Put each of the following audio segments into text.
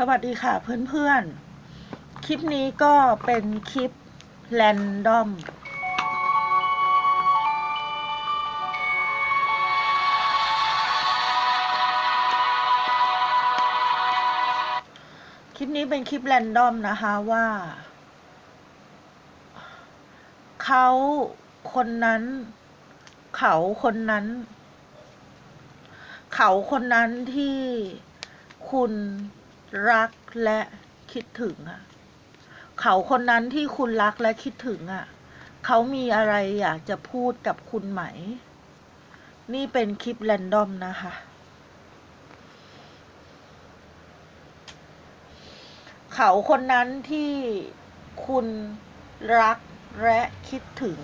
สวัสดีค่ะเพื่อนๆ คลิปนี้ก็เป็นคลิปแรนดอม คลิปนี้เป็นคลิปแรนดอมนะคะว่า เขาคนนั้น เขาคนนั้น เขาคนนั้นที่คุณ รักและคิดถึงอะ เขาคนนั้นที่คุณรักและคิดถึงอะ เขามีอะไรอยากจะพูดกับคุณไหม นี่เป็นคลิปแรนดอมนะคะ เขาคนนั้นที่คุณรักและคิดถึง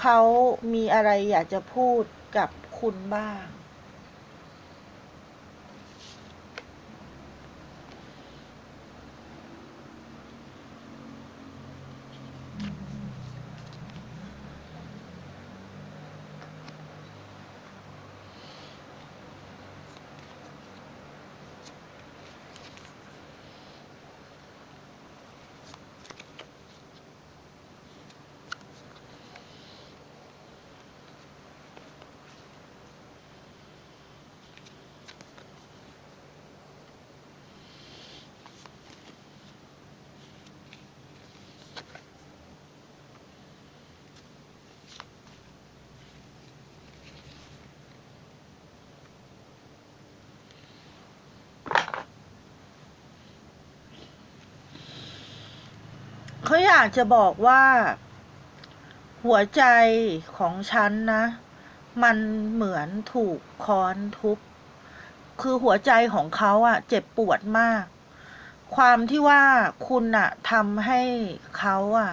เขามีอะไรอยากจะพูดกับคุณบ้าง เขาอยากจะบอกว่า หัวใจของฉันนะ มันเหมือนถูกค้อนทุบ คือหัวใจของเขาอะเจ็บปวดมาก ความที่ว่าคุณอะทำให้เขาอะ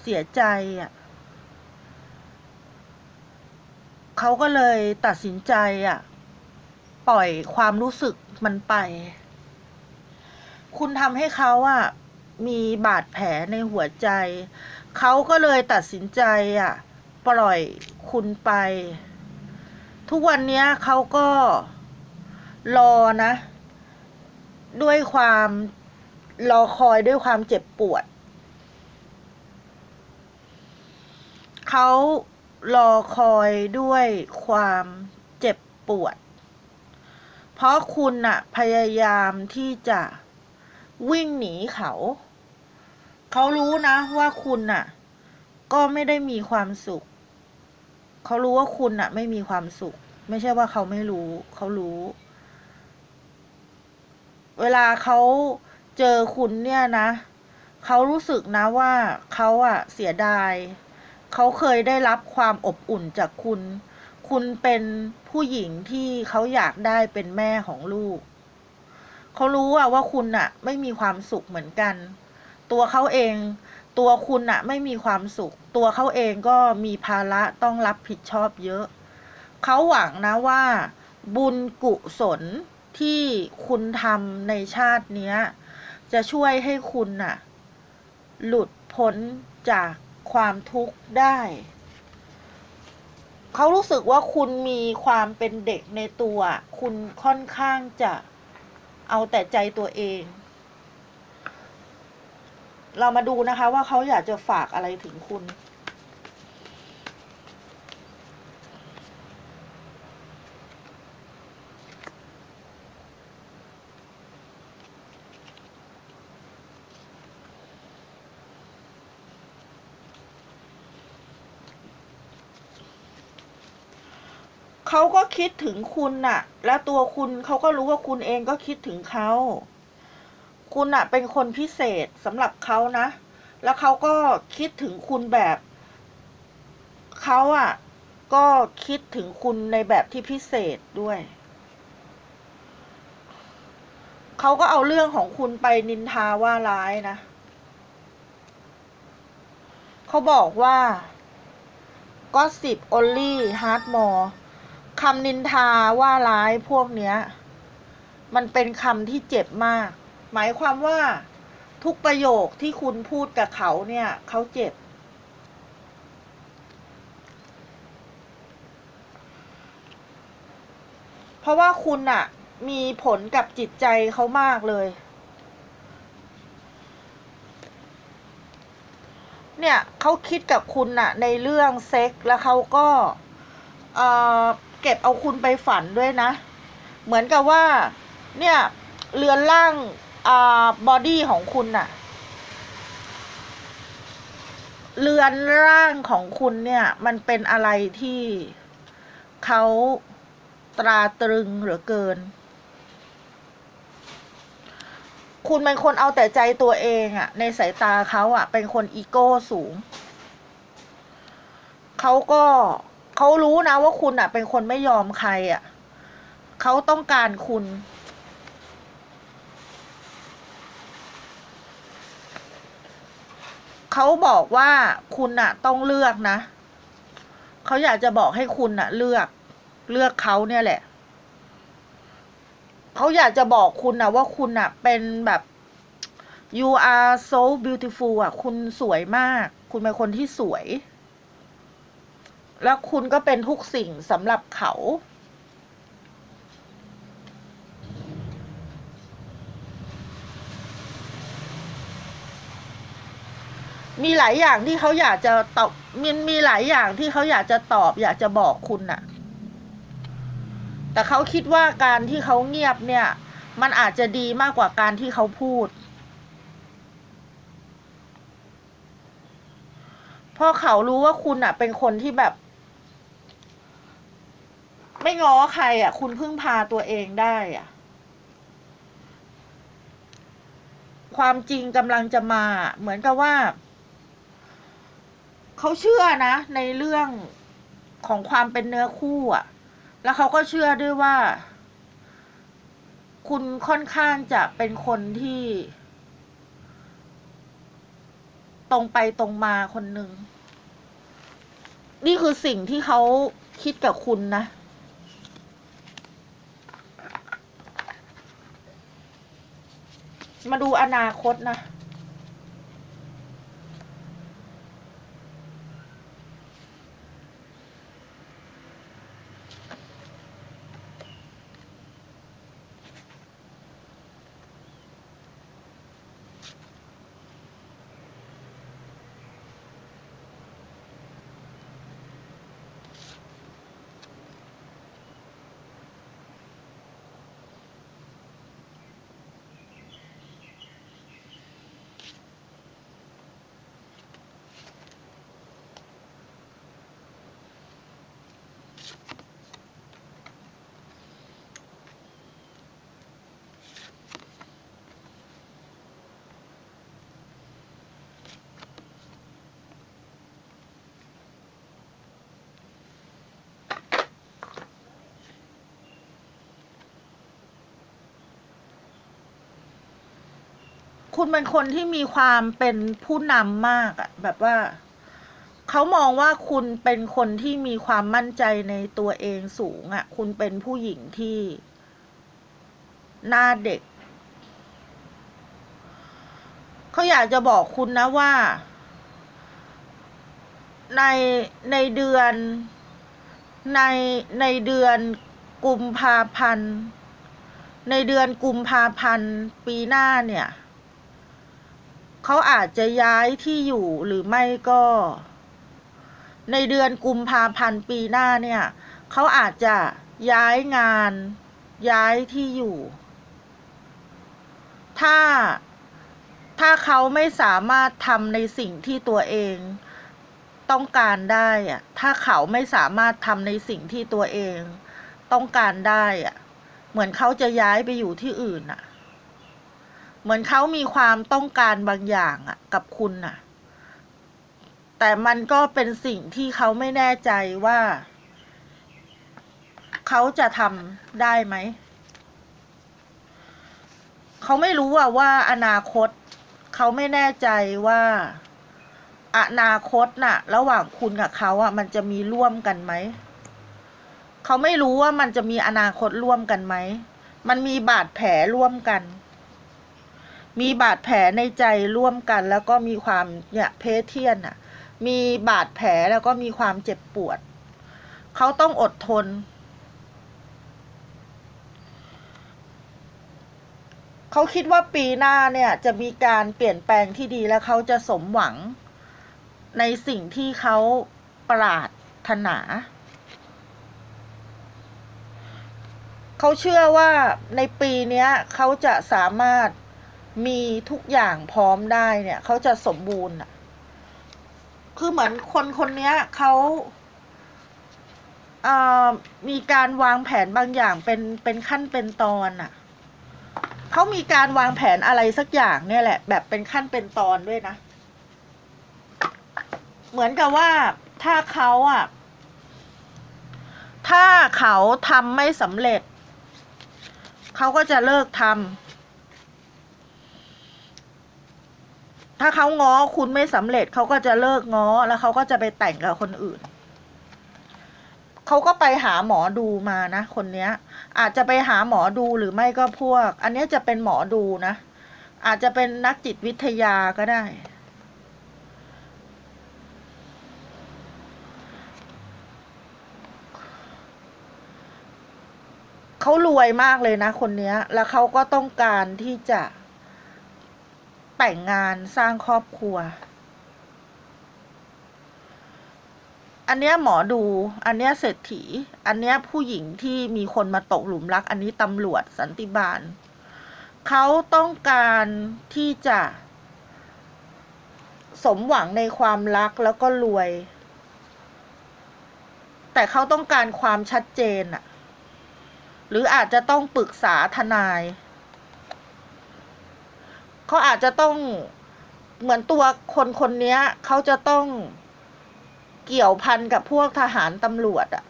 เสียใจอะเขาก็เลยตัดสินใจอะปล่อยความรู้สึกมันไป คุณทำให้เขาอะ มีบาดแผลในหัวใจ เขาก็เลยตัดสินใจอะ ปล่อยคุณไป ทุกวันนี้เขาก็รอนะ ด้วยความรอคอยด้วยความเจ็บปวด เขารอคอยด้วยความเจ็บปวด เพราะคุณน่ะพยายามที่จะวิ่งหนีเขา เขารู้นะว่าคุณน่ะ ก็ไม่ได้มีความสุข เขารู้ว่าคุณน่ะ ไม่มีความสุข ไม่ใช่ว่าเขาไม่รู้ เขารู้ เวลาเขาเจอคุณเนี่ยนะเขารู้สึกนะว่าเขาอะเสียดาย เขาเคยได้รับความอบอุ่นจากคุณ คุณเป็นผู้หญิงที่เขาอยากได้เป็นแม่ของลูก เขารู้อะว่าคุณอะไม่มีความสุขเหมือนกัน ตัวเขาเอง ตัวคุณอะไม่มีความสุข ตัวเขาเองก็มีภาระต้องรับผิดชอบเยอะ เขาหวังนะว่า บุญกุศลที่คุณทำในชาติเนี้ยจะช่วยให้คุณน่ะ หลุดพ้นจากความทุกข์ได้ เขารู้สึกว่าคุณมีความเป็นเด็กในตัว คุณค่อนข้างจะเอาแต่ใจตัวเอง เรามาดูนะคะ ว่าเขาอยากจะฝากอะไรถึงคุณ เขาก็คิดถึงคุณน่ะ และตัวคุณเขาก็รู้ว่าคุณเองก็คิดถึงเขา คุณน่ะเป็นคนพิเศษสำหรับเขานะ แล้วเขาก็คิดถึงคุณแบบ เขาอะก็คิดถึงคุณในแบบที่พิเศษด้วย เขาก็เอาเรื่องของคุณไปนินทาว่าร้ายนะ เขาบอกว่าก็สิบ only hard more คำนินทาว่าร้ายพวกเนี้ย มันเป็นคำที่เจ็บมาก หมายความว่าทุกประโยคที่คุณพูดกับเขาเนี่ย เขาเจ็บ เพราะว่าคุณอะมีผลกับจิตใจเขามากเลย เนี่ยเขาคิดกับคุณน่ะในเรื่องเซ็กแล้วเขาก็เออเก็บเอาคุณไปฝันด้วยนะ เหมือนกับว่า เนี่ยเรือนร่าง บอดี้ของคุณน่ะ เรือนร่างของคุณเนี่ย มันเป็นอะไรที่เขาตราตรึงเหลือเกิน คุณเป็นคนเอาแต่ใจตัวเองอะในสายตาเขาอะเป็นคนอีโก้สูง เขาก็เขารู้นะว่าคุณอะเป็นคนไม่ยอมใครอะเขาต้องการคุณ เขาบอกว่าคุณน่ะต้องเลือกนะ เขาอยากจะบอกให้คุณน่ะเลือก เลือกเขาเนี่ยแหละ เขาอยากจะบอกคุณนะว่าคุณน่ะเป็นแบบ you are so beautiful อะคุณสวยมาก คุณเป็นคนที่สวย แล้วคุณก็เป็นทุกสิ่งสำหรับเขา มีหลายอย่างที่เขาอยากจะตอบมีมีหลายอย่างที่เขาอยากจะตอบ อยากจะบอกคุณน่ะ แต่เขาคิดว่าการที่เขาเงียบเนี่ย มันอาจจะดีมากกว่าการที่เขาพูด เพราะเขารู้ว่าคุณอะ เป็นคนที่แบบ ไม่ง้อใครอะ คุณพึ่งพาตัวเองได้อะ ความจริงกำลังจะมาเหมือนกับว่า เขาเชื่อนะ ในเรื่องของความเป็นเนื้อคู่อะแล้วเขาก็เชื่อด้วยว่า คุณค่อนข้างจะเป็นคนที่ ตรงไปตรงมาคนหนึ่ง นี่คือสิ่งที่เขาคิดกับคุณนะมาดูอนาคตนะ คุณเป็นคนที่มีความเป็นผู้นำมากอะแบบว่าเขามองว่าคุณเป็นคนที่มีความมั่นใจในตัวเองสูงอะคุณเป็นผู้หญิงที่หน้าเด็กเขาอยากจะบอกคุณนะว่า ในในเดือนในในเดือนกุมภาพันธ์ในเดือนกุมภาพันธ์ปีหน้าเนี่ย เขาอาจจะย้ายที่อยู่หรือไม่ก็ ในเดือนกุมภาพันธ์ปีหน้าเนี่ยเขาอาจจะย้ายงานย้ายที่อยู่ ถ้าถ้าเขาไม่สามารถทำในสิ่งที่ตัวเองต้องการได้อะถ้าเขาไม่สามารถทำในสิ่งที่ตัวเองต้องการได้อะเหมือนเขาจะย้ายไปอยู่ที่อื่นอะ เหมือนเขามีความต้องการบางอย่างอะกับคุณน่ะแต่มันก็เป็นสิ่งที่เขาไม่แน่ใจว่า เขาจะทำได้ไหม เขาไม่รู้ว่าว่าอนาคต เขาไม่แน่ใจว่าอนาคตน่ะ ระหว่างคุณกับเขาอะ มันจะมีร่วมกันไหม เขาไม่รู้ว่ามันจะมีอนาคตร่วมกันไหม มันมีบาดแผลร่วมกัน มีบาดแผลในใจร่วมกัน แล้วก็มีความเนี่ยเพเทียนอะ มีบาดแผลแล้วก็มีความเจ็บปวด เขาต้องอดทน เขาคิดว่าปีหน้าเนี่ยจะมีการเปลี่ยนแปลงที่ดีและเขาจะสมหวัง ในสิ่งที่เขาปรารถนา เขาเชื่อว่าในปีนี้เขาจะสามารถ มีทุกอย่างพร้อมได้เนี่ยเขาจะสมบูรณ์อะคือเหมือนคนคนนี้เขาเอ่อมีการวางแผนบางอย่างเป็นเป็นขั้นเป็นตอนอะเขามีการวางแผนอะไรสักอย่างเนี่ยแหละ แบบเป็นขั้นเป็นตอนด้วยนะ เหมือนกับว่าถ้าเขาอะถ้าเขาทำไม่สำเร็จ เขาก็จะเลิกทำ ถ้าเขาง้อคุณไม่สำเร็จเขาก็จะเลิกง้อแล้วเขาก็จะไปแต่งกับคนอื่น เขาก็ไปหาหมอดูมานะ คนเนี้ย อาจจะไปหาหมอดูหรือไม่ก็พวก อันนี้จะเป็นหมอดูนะ อาจจะเป็นนักจิตวิทยาก็ได้ เขารวยมากเลยนะคนนี้แล้วเขาก็ต้องการที่จะ แต่งงานสร้างครอบครัว อันเนี้ยหมอดู อันเนี้ยเศรษฐี อันเนี้ยผู้หญิงที่มีคนมาตกหลุมรัก อันนี้ตำรวจสันติบาลเขาต้องการที่จะ สมหวังในความรักแล้วก็รวย แต่เขาต้องการความชัดเจนอะหรืออาจจะต้องปรึกษาทนาย เขาอาจจะต้องเหมือนตัวคนคนนี้เขาจะต้องเกี่ยวพันกับพวกทหารตำรวจอะ่ะ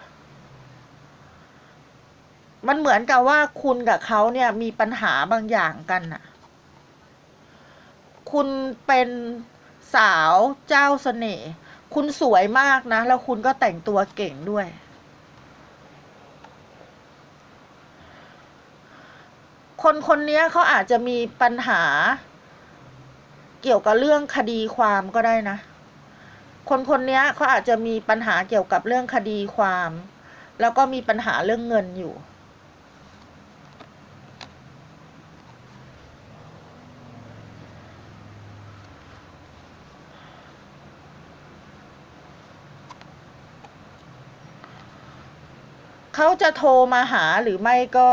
มันเหมือนกับว่าคุณกับเขาเนี่ยมีปัญหาบางอย่างกันน่ะ คุณเป็นสาวเจ้าเสน่ห์คุณสวยมากนะ แล้วคุณก็แต่งตัวเก่งด้วย คนคนนี้เขาอาจจะมีปัญหา กี่ยวกับเรื่องคดีความก็ได้นะ คนคนนี้เขาอาจจะมีปัญหาเกี่ยวกับเรื่องคดีความ แล้วก็มีปัญหาเรื่องเงินอยู่ เขาจะโทรมาหาหรือไม่ก็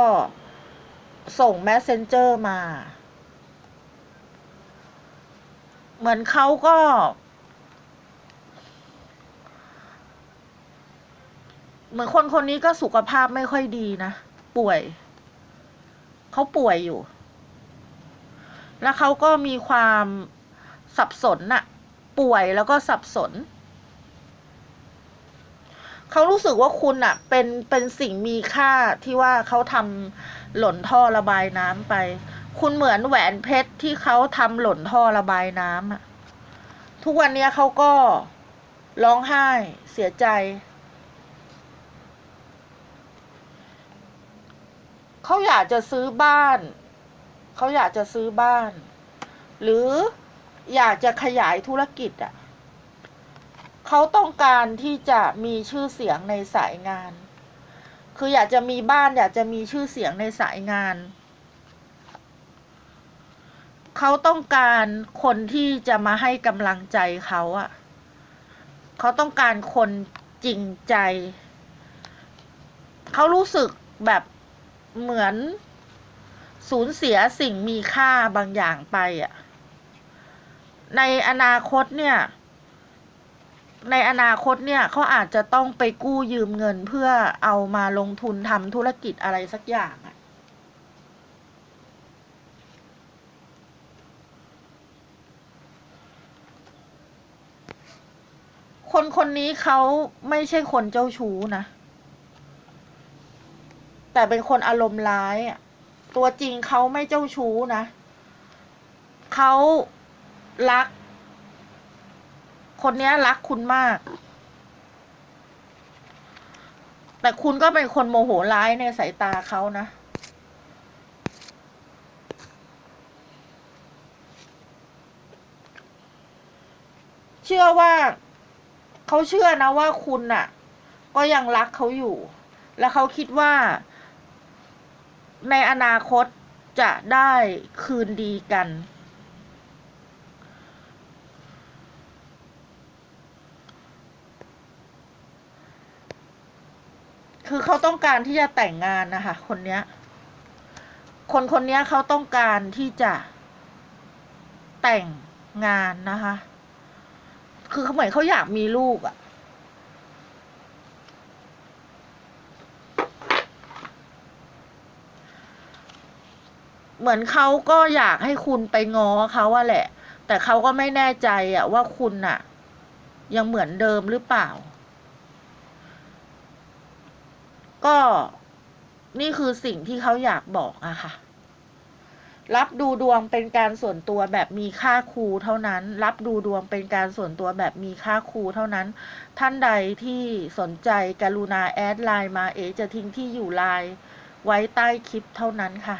ส่ง messenger มา เหมือนเขาก็ เหมือนคนคนนี้ก็สุขภาพไม่ค่อยดีนะ ป่วย เขาป่วยอยู่ แล้วเขาก็มีความสับสนน่ะ ป่วยแล้วก็สับสน เขารู้สึกว่าคุณอะเป็นเป็นสิ่งมีค่าที่ว่าเขาทำหล่นท่อระบายน้ำไป คุณเหมือนแหวนเพชรที่เขาทำหล่นท่อระบายน้ำอะทุกวันนี้เขาก็ร้องไห้เสียใจ เขาอยากจะซื้อบ้าน เขาอยากจะซื้อบ้าน หรืออยากจะขยายธุรกิจอะเขาต้องการที่จะมีชื่อเสียงในสายงาน คืออยากจะมีบ้านอยากจะมีชื่อเสียงในสายงาน เขาต้องการคนที่จะมาให้กำลังใจเขาอะเขาต้องการคนจริงใจ เขารู้สึกแบบเหมือนสูญเสียสิ่งมีค่าบางอย่างไปอะในอนาคตเนี่ย ในอนาคตเนี่ยเขาอาจจะต้องไปกู้ยืมเงินเพื่อเอามาลงทุนทำธุรกิจอะไรสักอย่างอะ คนคนนี้เขาไม่ใช่คนเจ้าชู้นะ แต่เป็นคนอารมณ์ร้ายอะตัวจริงเขาไม่เจ้าชู้นะ เขารัก คนเนี้ยรักคุณมาก แต่คุณก็เป็นคนโมโหร้ายในสายตาเขานะ เชื่อว่า เขาเชื่อนะว่าคุณน่ะ ก็ยังรักเขาอยู่ แล้วเขาคิดว่า ในอนาคตจะได้คืนดีกัน คือเขาต้องการที่จะแต่งงานนะคะ คนเนี้ย คนคนเนี้ยเขาต้องการที่จะแต่งงานนะคะ คือเขาเหมือนเขาอยากมีลูกอะ่ะ เหมือนเขาก็อยากให้คุณไปง้อเขาว่าแหละ แต่เขาก็ไม่แน่ใจอะว่าคุณน่ะยังเหมือนเดิมหรือเปล่า ก็นี่คือสิ่งที่เขาอยากบอกอะค่ะ รับดูดวงเป็นการส่วนตัวแบบมีค่าครูเท่านั้น รับดูดวงเป็นการส่วนตัวแบบมีค่าครูเท่านั้น ท่านใดที่สนใจกรุณาแอดไลน์มาเอจะทิ้งที่อยู่ไลน์ไว้ใต้คลิปเท่านั้นค่ะ